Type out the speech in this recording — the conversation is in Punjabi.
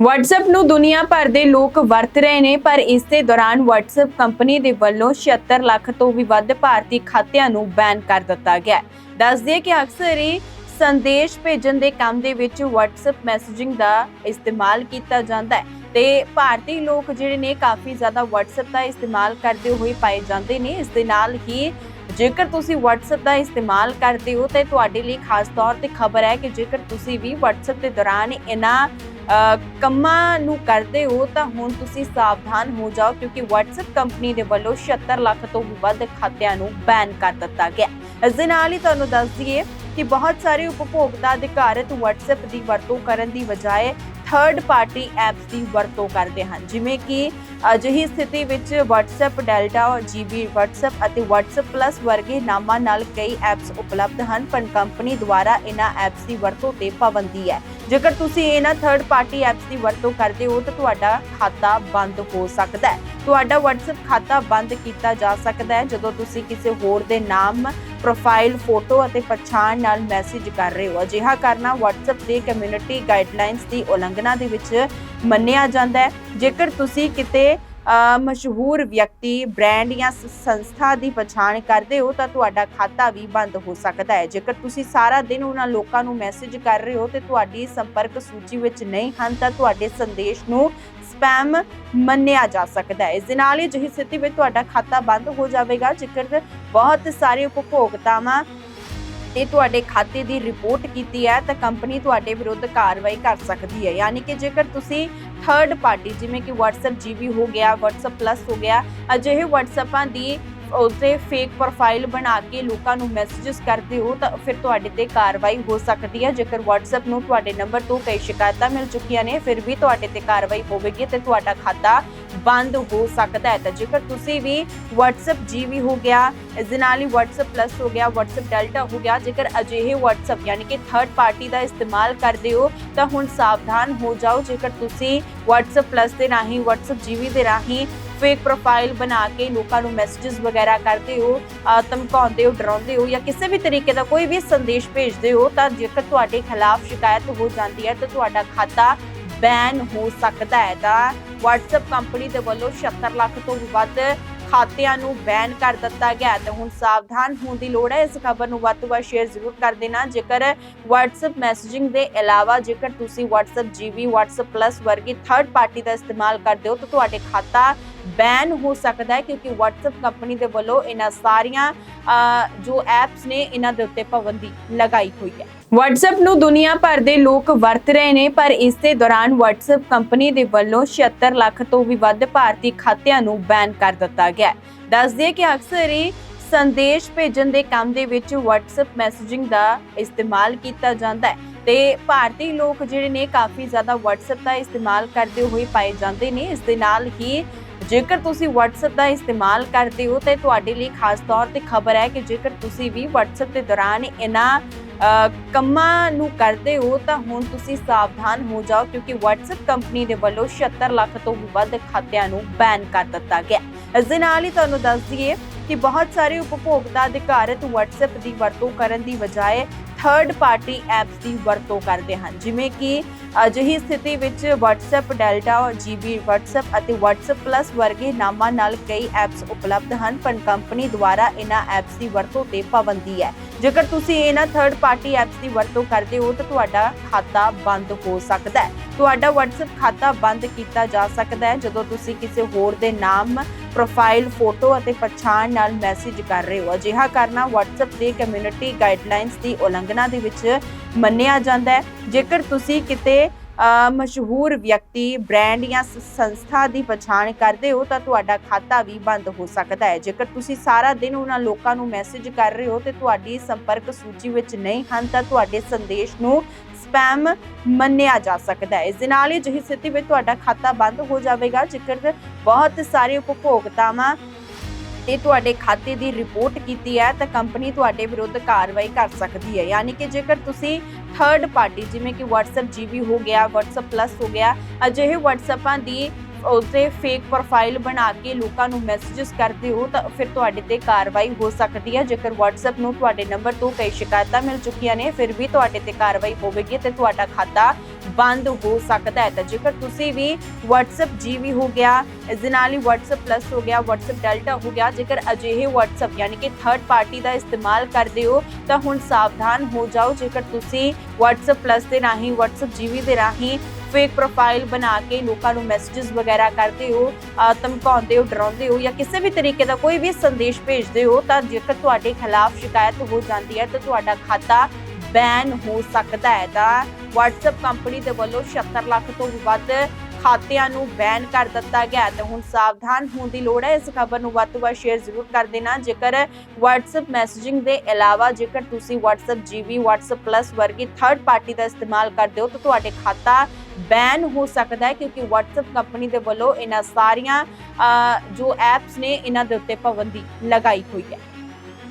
WhatsApp ਨੂੰ ਦੁਨੀਆ ਭਰ ਦੇ ਲੋਕ ਵਰਤ ਰਹੇ ਨੇ, ਪਰ ਇਸ ਦੇ ਦੌਰਾਨ WhatsApp ਕੰਪਨੀ ਦੇ ਵੱਲੋਂ 76 ਲੱਖ ਤੋਂ ਵੀ ਵੱਧ ਭਾਰਤੀ ਖਾਤਿਆਂ ਨੂੰ ਬੈਨ ਕਰ ਦਿੱਤਾ ਗਿਆ ਹੈ। ਦੱਸ ਦਈਏ ਕਿ ਅਕਸਰ ਹੀ ਸੰਦੇਸ਼ ਭੇਜਣ ਦੇ ਕੰਮ ਦੇ ਵਿੱਚ WhatsApp ਮੈਸੇਜਿੰਗ ਦਾ ਇਸਤੇਮਾਲ ਕੀਤਾ ਜਾਂਦਾ ਹੈ ਤੇ ਭਾਰਤੀ ਲੋਕ ਜਿਹੜੇ ਨੇ, ਕਾਫੀ ਜ਼ਿਆਦਾ WhatsApp ਦਾ ਇਸਤੇਮਾਲ ਕਰਦੇ ਹੋਏ ਪਾਏ ਜਾਂਦੇ ਨੇ। ਇਸ ਦੇ ਨਾਲ ਹੀ ਜੇਕਰ ਤੁਸੀਂ WhatsApp ਦਾ ਇਸਤੇਮਾਲ ਕਰਦੇ ਹੋ, ਤਾਂ ਤੁਹਾਡੇ ਲਈ ਖਾਸ ਤੌਰ ਤੇ ਖਬਰ ਹੈ ਕਿ ਜੇਕਰ ਤੁਸੀਂ ਵੀ WhatsApp ਦੇ ਦੌਰਾਨ ਇਹਨਾਂ ਕੰਮਾਂ ਨੂੰ ਕਰਦੇ ਹੋ, ਤਾਂ ਹੁਣ ਤੁਸੀਂ ਸਾਵਧਾਨ ਹੋ ਜਾਓ, ਕਿਉਂਕਿ WhatsApp ਕੰਪਨੀ ਦੇ ਵੱਲੋਂ 76 ਲੱਖ ਤੋਂ ਵੀ ਵੱਧ ਖਾਤਿਆਂ ਨੂੰ ਬੈਨ ਕਰ ਦਿੱਤਾ ਗਿਆ ਇਸ ਦੇ ਨਾਲ ਹੀ ਤੁਹਾਨੂੰ ਦੱਸ ਦਈਏ ਕਿ ਬਹੁਤ ਸਾਰੇ ਉਪਭੋਗਤਾ ਅਧਿਕਾਰਤ WhatsApp ਦੀ ਵਰਤੋਂ ਕਰਨ ਦੀ ਬਜਾਏ ਥਰਡ ਪਾਰਟੀ ਐਪਸ ਦੀ ਵਰਤੋਂ ਕਰਦੇ ਹਨ। ਜਿਵੇਂ ਕਿ ਅਜਿਹੀ ਸਥਿਤੀ ਵਿੱਚ WhatsApp, Delta GB WhatsApp ਅਤੇ WhatsApp Plus ਵਰਗੇ ਨਾਮਾਂ ਨਾਲ ਕਈ ਐਪਸ ਉਪਲਬਧ ਹਨ, ਪਰ ਕੰਪਨੀ ਦੁਆਰਾ ਇਹਨਾਂ ਐਪਸ ਦੀ ਵਰਤੋਂ ਤੇ ਪਾਬੰਦੀ ਹੈ। ਜੇਕਰ ਤੁਸੀਂ ਇਹਨਾਂ ਥਰਡ ਪਾਰਟੀ ਐਪਸ ਦੀ ਵਰਤੋਂ ਕਰਦੇ ਹੋ, ਤਾਂ ਤੁਹਾਡਾ ਖਾਤਾ ਬੰਦ ਹੋ ਸਕਦਾ ਹੈ। ਤੁਹਾਡਾ WhatsApp ਖਾਤਾ ਬੰਦ ਕੀਤਾ ਜਾ ਸਕਦਾ ਹੈ, ਜਦੋਂ ਤੁਸੀਂ ਕਿਸੇ ਹੋਰ ਦੇ ਨਾਮ ਪ੍ਰੋਫਾਈਲ ਫੋਟੋ ਅਤੇ ਪਛਾਣ ਨਾਲ ਮੈਸੇਜ ਕਰ ਰਹੇ ਹੋ। ਅਜਿਹਾ ਕਰਨਾ WhatsApp ਦੇ ਕਮਿਊਨਿਟੀ ਗਾਈਡਲਾਈਨਸ ਦੀ ਉਲੰਘਣਾ ਦੇ ਵਿੱਚ ਮੰਨਿਆ ਜਾਂਦਾ ਹੈ। ਜੇਕਰ ਤੁਸੀਂ ਕਿਤੇ ਮਸ਼ਹੂਰ ਵਿਅਕਤੀ ਬ੍ਰਾਂਡ ਜਾਂ ਸੰਸਥਾ ਦੀ ਪਛਾਣ ਕਰਦੇ ਹੋ ਤਾਂ ਤੁਹਾਡਾ ਖਾਤਾ ਵੀ ਬੰਦ ਹੋ ਸਕਦਾ ਹੈ। ਜੇਕਰ ਤੁਸੀਂ ਸਾਰਾ ਦਿਨ ਉਹਨਾਂ ਲੋਕਾਂ ਨੂੰ ਮੈਸੇਜ ਕਰ ਰਹੇ ਹੋ ਤੇ ਤੁਹਾਡੀ ਸੰਪਰਕ ਸੂਚੀ ਵਿੱਚ ਨਹੀਂ ਹਨ ਤਾਂ ਤੁਹਾਡੇ ਸੰਦੇਸ਼ ਨੂੰ ਸਪੈਮ ਮੰਨਿਆ ਜਾ ਸਕਦਾ ਹੈ। ਇਸ ਦੇ ਨਾਲ ਹੀ ਅਜਿਹੀ ਸਥਿਤੀ ਵਿੱਚ ਤੁਹਾਡਾ ਖਾਤਾ ਬੰਦ ਹੋ ਜਾਵੇਗਾ। ਜੇਕਰ ਬਹੁਤ ਸਾਰੇ ਉਪਭੋਗਤਾਵਾਂ ਤੇ ਤੁਹਾਡੇ ਖਾਤੇ ਦੀ ਰਿਪੋਰਟ ਕੀਤੀ ਹੈ, ਤਾਂ ਕੰਪਨੀ ਤੁਹਾਡੇ ਵਿਰੁੱਧ ਕਾਰਵਾਈ ਕਰ ਸਕਦੀ ਹੈ। ਯਾਨੀ ਕਿ ਜੇਕਰ ਤੁਸੀਂ ਥਰਡ ਪਾਰਟੀ ਜਿਵੇਂ ਕਿ WhatsApp GB ਹੋ ਗਿਆ, WhatsApp Plus ਹੋ ਗਿਆ, ਅਜਿਹੇ WhatsAppaਂ ਦੀ ਉਸਦੇ ਫੇਕ ਪ੍ਰੋਫਾਈਲ ਬਣਾ ਕੇ ਲੋਕਾਂ ਨੂੰ ਮੈਸੇजेस ਕਰਦੇ ਹੋ ਤਾਂ ਫਿਰ ਤੁਹਾਡੇ ਤੇ ਕਾਰਵਾਈ ਹੋ ਸਕਦੀ ਹੈ। ਜੇਕਰ WhatsApp ਨੂੰ ਤੁਹਾਡੇ ਨੰਬਰ ਤੋਂ ਕਈ ਸ਼ਿਕਾਇਤਾਂ ਮਿਲ ਚੁੱਕੀਆਂ ਨੇ, ਫਿਰ ਵੀ ਤੁਹਾਡੇ ਤੇ ਕਾਰਵਾਈ ਹੋਵੇਗੀ ਤੇ ਤੁਹਾਡਾ ਖਾਤਾ ਬੰਦ ਹੋ ਸਕਦਾ ਹੈ। ਤਾਂ ਜੇਕਰ ਤੁਸੀਂ ਵੀ WhatsApp ਜੀਵੀ ਹੋ ਗਿਆ, ਇਸ ਦੇ ਨਾਲ ਹੀ WhatsApp ਪਲੱਸ ਹੋ ਗਿਆ, WhatsApp ਡੈਲਟਾ ਹੋ ਗਿਆ, ਜੇਕਰ ਅਜਿਹੇ WhatsApp ਯਾਨੀ ਕਿ ਥਰਡ ਪਾਰਟੀ ਦਾ ਇਸਤੇਮਾਲ ਕਰਦੇ ਹੋ, ਤਾਂ ਹੁਣ ਸਾਵਧਾਨ ਹੋ ਜਾਓ। ਜੇਕਰ ਤੁਸੀਂ WhatsApp ਪਲੱਸ ਦੇ ਰਾਹੀਂ, WhatsApp ਜੀਵੀ ਦੇ ਰਾਹੀਂ ਫੇਕ ਪ੍ਰੋਫਾਈਲ ਬਣਾ ਕੇ ਲੋਕਾਂ ਨੂੰ ਮੈਸੇजेस ਵਗੈਰਾ ਕਰਦੇ ਹੋ ਧਮਕਾਉਂਦੇ ਹੋ, ਡਰਾਉਂਦੇ ਹੋ ਜਾਂ ਕਿਸੇ ਵੀ ਤਰੀਕੇ ਦਾ ਕੋਈ ਵੀ ਸੰਦੇਸ਼ ਭੇਜਦੇ ਹੋ ਤਾਂ ਜੇਕਰ ਤੁਹਾਡੇ ਖਿਲਾਫ ਸ਼ਿਕਾਇਤ ਹੋ ਜਾਂਦੀ ਹੈ ਤਾਂ ਤੁਹਾਡਾ ਖਾਤਾ ਬੈਨ ਹੋ ਸਕਦਾ ਹੈ। ਤਾਂ WhatsApp ਕੰਪਨੀ ਦੇ ਵੱਲੋਂ 76 ਲੱਖ ਤੋਂ ਵੱਧ ਖਾਤਿਆਂ ਨੂੰ ਬੈਨ ਕਰ ਦਿੱਤਾ ਗਿਆ ਤੇ ਹੁਣ ਸਾਵਧਾਨ ਹੋਣ ਦੀ ਲੋੜ ਹੈ। ਇਸ ਖਬਰ ਨੂੰ ਵੱਧ ਤੋਂ ਵੱਧ ਸ਼ੇਅਰ ਜ਼ਰੂਰ ਕਰ ਦੇਣਾ। ਜੇਕਰ WhatsApp ਮੈਸੇਜਿੰਗ ਦੇ ਇਲਾਵਾ ਜੇਕਰ ਤੁਸੀਂ WhatsApp GB WhatsApp Plus ਵਰਗੀ ਥਰਡ ਪਾਰਟੀ ਦਾ ਇਸਤੇਮਾਲ ਕਰਦੇ ਹੋ ਤਾਂ ਤੁਹਾਡੇ ਖਾਤਾ ਬੈਨ ਹੋ ਸਕਦਾ ਹੈ ਕਿਉਂਕਿ WhatsApp ਕੰਪਨੀ ਦੇ ਵੱਲੋਂ ਇਹਨਾਂ ਸਾਰੀਆਂ ਜੋ ਐਪਸ ਨੇ ਇਹਨਾਂ ਦੇ ਉੱਤੇ ਪਾਬੰਦੀ ਲਗਾਈ ਹੋਈ ਹੈ। WhatsApp ਨੂੰ ਦੁਨੀਆ ਭਰ ਦੇ ਲੋਕ ਵਰਤ ਰਹੇ ਨੇ, ਪਰ ਇਸ ਦੇ ਦੌਰਾਨ WhatsApp ਕੰਪਨੀ ਦੇ ਵੱਲੋਂ 76 ਲੱਖ ਤੋਂ ਵੀ ਵੱਧ ਭਾਰਤੀ ਖਾਤਿਆਂ ਨੂੰ ਬੈਨ ਕਰ ਦਿੱਤਾ ਗਿਆ ਦੱਸ ਦਈਏ ਕਿ ਅਕਸਰ ਹੀ ਸੰਦੇਸ਼ ਭੇਜਣ ਦੇ ਕੰਮ ਦੇ ਵਿੱਚ WhatsApp ਮੈਸੇਜਿੰਗ ਦਾ ਇਸਤੇਮਾਲ ਕੀਤਾ ਜਾਂਦਾ ਹੈ ਤੇ ਭਾਰਤੀ ਲੋਕ ਜਿਹੜੇ ਨੇ, ਕਾਫੀ ਜ਼ਿਆਦਾ WhatsApp ਦਾ ਇਸਤੇਮਾਲ ਕਰਦੇ ਹੋਏ ਪਾਏ ਜਾਂਦੇ ਨੇ। ਇਸ ਦੇ ਨਾਲ ਹੀ ਜੇਕਰ ਤੁਸੀਂ WhatsApp ਦਾ ਇਸਤੇਮਾਲ ਕਰਦੇ ਹੋ, ਤੇ ਤੁਹਾਡੇ ਲਈ ਖਾਸ ਤੌਰ ਤੇ ਖਬਰ ਹੈ ਕਿ ਜੇਕਰ ਤੁਸੀਂ ਵੀ WhatsApp ਦੇ ਦੌਰਾਨ ਇਹਨਾਂ ਕੰਮਾਂ ਨੂੰ ਕਰਦੇ ਹੋ, ਤਾਂ ਹੁਣ ਤੁਸੀਂ ਸਾਵਧਾਨ ਹੋ ਜਾਓ, ਕਿਉਂਕਿ WhatsApp ਕੰਪਨੀ ਦੇ ਵੱਲੋਂ 76 ਲੱਖ ਤੋਂ ਵੀ ਵੱਧ ਖਾਤਿਆਂ ਨੂੰ ਬੈਨ ਕਰ ਦਿੱਤਾ ਗਿਆ ਇਸ ਦੇ ਨਾਲ ਹੀ ਤੁਹਾਨੂੰ ਦੱਸ ਦਈਏ ਕਿ ਬਹੁਤ ਸਾਰੇ ਉਪਭੋਗਤਾ ਅਧਿਕਾਰਤ WhatsApp ਦੀ ਵਰਤੋਂ ਕਰਨ ਦੀ ਬਜਾਏ ਥਰਡ ਪਾਰਟੀ ਐਪਸ ਦੀ ਵਰਤੋਂ ਕਰਦੇ ਹਨ। ਜਿਵੇਂ ਕਿ ਅਜਿਹੀ ਸਥਿਤੀ ਵਿੱਚ WhatsApp, Delta GB WhatsApp ਅਤੇ WhatsApp Plus ਵਰਗੇ ਨਾਮਾਂ ਨਾਲ ਕਈ ਐਪਸ ਉਪਲਬਧ ਹਨ, ਪਰ ਕੰਪਨੀ ਦੁਆਰਾ ਇਹਨਾਂ ਐਪਸ ਦੀ ਵਰਤੋਂ ਤੇ ਪਾਬੰਦੀ ਹੈ। ਜੇਕਰ ਤੁਸੀਂ ਇਹਨਾਂ ਥਰਡ ਪਾਰਟੀ ਐਪਸ ਦੀ ਵਰਤੋਂ ਕਰਦੇ ਹੋ, ਤਾਂ ਤੁਹਾਡਾ ਖਾਤਾ ਬੰਦ ਹੋ ਸਕਦਾ ਹੈ। ਤੁਹਾਡਾ WhatsApp ਖਾਤਾ ਬੰਦ ਕੀਤਾ ਜਾ ਸਕਦਾ ਹੈ, ਜਦੋਂ ਤੁਸੀਂ ਕਿਸੇ ਹੋਰ ਦੇ ਨਾਮ ਪ੍ਰੋਫਾਈਲ ਫੋਟੋ ਅਤੇ ਪਛਾਣ ਨਾਲ ਮੈਸੇਜ ਕਰ ਰਹੇ ਹੋ। ਅਜਿਹਾ ਕਰਨਾ WhatsApp ਦੇ ਕਮਿਊਨਿਟੀ ਗਾਈਡਲਾਈਨਸ ਦੀ ਉਲੰਘਣਾ ਦੇ ਵਿੱਚ ਮੰਨਿਆ ਜਾਂਦਾ ਹੈ। ਜੇਕਰ ਤੁਸੀਂ ਕਿਤੇ ਮਸ਼ਹੂਰ ਵਿਅਕਤੀ ਬ੍ਰਾਂਡ ਜਾਂ ਸੰਸਥਾ ਦੀ ਪਛਾਣ ਕਰਦੇ ਹੋ ਤਾਂ ਤੁਹਾਡਾ ਖਾਤਾ ਵੀ ਬੰਦ ਹੋ ਸਕਦਾ ਹੈ। ਜੇਕਰ ਤੁਸੀਂ ਸਾਰਾ ਦਿਨ ਉਹਨਾਂ ਲੋਕਾਂ ਨੂੰ ਮੈਸੇਜ ਕਰ ਰਹੇ ਹੋ ਤੇ ਤੁਹਾਡੀ ਸੰਪਰਕ ਸੂਚੀ ਵਿੱਚ ਨਹੀਂ ਹਨ ਤਾਂ ਤੁਹਾਡੇ ਸੰਦੇਸ਼ ਨੂੰ ਸਪੈਮ ਮੰਨਿਆ ਜਾ ਸਕਦਾ ਹੈ। ਇਸ ਦੇ ਨਾਲ ਹੀ ਅਜਿਹੀ ਸਥਿਤੀ ਵਿੱਚ ਤੁਹਾਡਾ ਖਾਤਾ ਬੰਦ ਹੋ ਜਾਵੇਗਾ। ਜੇਕਰ ਬਹੁਤ ਸਾਰੇ ਉਪਭੋਗਤਾਵਾਂ ਤੇ ਤੁਹਾਡੇ ਖਾਤੇ ਦੀ ਰਿਪੋਰਟ ਕੀਤੀ ਹੈ ਤਾਂ ਕੰਪਨੀ ਤੁਹਾਡੇ ਵਿਰੁੱਧ ਕਾਰਵਾਈ ਕਰ ਸਕਦੀ ਹੈ। ਯਾਨੀ ਕਿ ਜੇਕਰ ਤੁਸੀਂ ਥਰਡ ਪਾਰਟੀ ਜਿਵੇਂ ਕਿ WhatsApp GB ਹੋ ਗਿਆ, WhatsApp Plus ਹੋ ਗਿਆ, ਅਜਿਹੇ WhatsAppaਂ ਦੀ ਉਸਦੇ ਫੇਕ ਪ੍ਰੋਫਾਈਲ ਬਣਾ ਕੇ ਲੋਕਾਂ ਨੂੰ ਮੈਸੇजेस ਕਰਦੇ ਹੋ ਤਾਂ ਫਿਰ ਤੁਹਾਡੇ ਤੇ ਕਾਰਵਾਈ ਹੋ ਸਕਦੀ ਹੈ। ਜੇਕਰ WhatsApp ਨੂੰ ਤੁਹਾਡੇ ਨੰਬਰ ਤੋਂ ਕਈ ਸ਼ਿਕਾਇਤਾਂ ਮਿਲ ਚੁੱਕੀਆਂ ਨੇ, ਫਿਰ ਵੀ ਤੁਹਾਡੇ ਤੇ ਕਾਰਵਾਈ ਹੋਵੇਗੀ ਤੇ ਤੁਹਾਡਾ ਖਾਤਾ ਬੰਦ ਹੋ ਸਕਦਾ ਹੈ। ਤਾਂ ਜੇਕਰ ਤੁਸੀਂ ਵੀ WhatsApp ਜੀਵੀ ਹੋ ਗਿਆ, ਇਸ ਦੇ ਨਾਲ ਹੀ WhatsApp ਪਲੱਸ ਹੋ ਗਿਆ, WhatsApp ਡੈਲਟਾ ਹੋ ਗਿਆ, ਜੇਕਰ ਅਜਿਹੇ WhatsApp ਯਾਨੀ ਕਿ ਥਰਡ ਪਾਰਟੀ ਦਾ ਇਸਤੇਮਾਲ ਕਰਦੇ ਹੋ, ਤਾਂ ਹੁਣ ਸਾਵਧਾਨ ਹੋ ਜਾਓ। ਜੇਕਰ ਤੁਸੀਂ WhatsApp ਪਲੱਸ ਦੇ ਰਾਹੀਂ, WhatsApp ਜੀਵੀ ਦੇ ਰਾਹੀਂ ਫੇਕ ਪ੍ਰੋਫਾਈਲ ਬਣਾ ਕੇ ਲੋਕਾਂ ਨੂੰ ਮੈਸੇजेस ਵਗੈਰਾ ਕਰਦੇ ਹੋ ਧਮਕਾਉਂਦੇ ਹੋ, ਡਰਾਉਂਦੇ ਹੋ ਜਾਂ ਕਿਸੇ ਵੀ ਤਰੀਕੇ ਦਾ ਕੋਈ ਵੀ ਸੰਦੇਸ਼ ਭੇਜਦੇ ਹੋ ਤਾਂ ਜੇਕਰ ਤੁਹਾਡੇ ਖਿਲਾਫ ਸ਼ਿਕਾਇਤ ਹੋ ਜਾਂਦੀ ਹੈ ਤਾਂ ਤੁਹਾਡਾ ਖਾਤਾ ਬੈਨ ਹੋ ਸਕਦਾ ਹੈ। ਤਾਂ WhatsApp ਕੰਪਨੀ ਦੇ ਵੱਲੋਂ 76 ਲੱਖ ਤੋਂ ਵੱਧ ਖਾਤਿਆਂ ਨੂੰ ਬੈਨ ਕਰ ਦਿੱਤਾ ਗਿਆ ਤੇ ਹੁਣ ਸਾਵਧਾਨ ਹੋਣ ਦੀ ਲੋੜ ਹੈ। ਇਸ ਖਬਰ ਨੂੰ ਵੱਧ ਤੋਂ ਵੱਧ ਸ਼ੇਅਰ ਜ਼ਰੂਰ ਕਰ ਦੇਣਾ। ਜੇਕਰ WhatsApp ਮੈਸੇਜਿੰਗ ਦੇ ਇਲਾਵਾ ਜੇਕਰ ਤੁਸੀਂ WhatsApp GB WhatsApp Plus ਵਰਗੀ ਥਰਡ ਪਾਰਟੀ ਦਾ ਇਸਤੇਮਾਲ ਕਰਦੇ ਹੋ ਤਾਂ ਤੁਹਾਡੇ ਖਾਤਾ ਬੈਨ ਹੋ ਸਕਦਾ ਹੈ, ਕਿਉਂਕਿ WhatsApp ਕੰਪਨੀ ਦੇ ਵੱਲੋਂ ਇਹਨਾਂ ਸਾਰੀਆਂ ਜੋ ਐਪਸ ਨੇ, ਇਹਨਾਂ ਦੇ ਉੱਤੇ ਪਾਬੰਦੀ ਲਗਾਈ ਹੋਈ ਹੈ।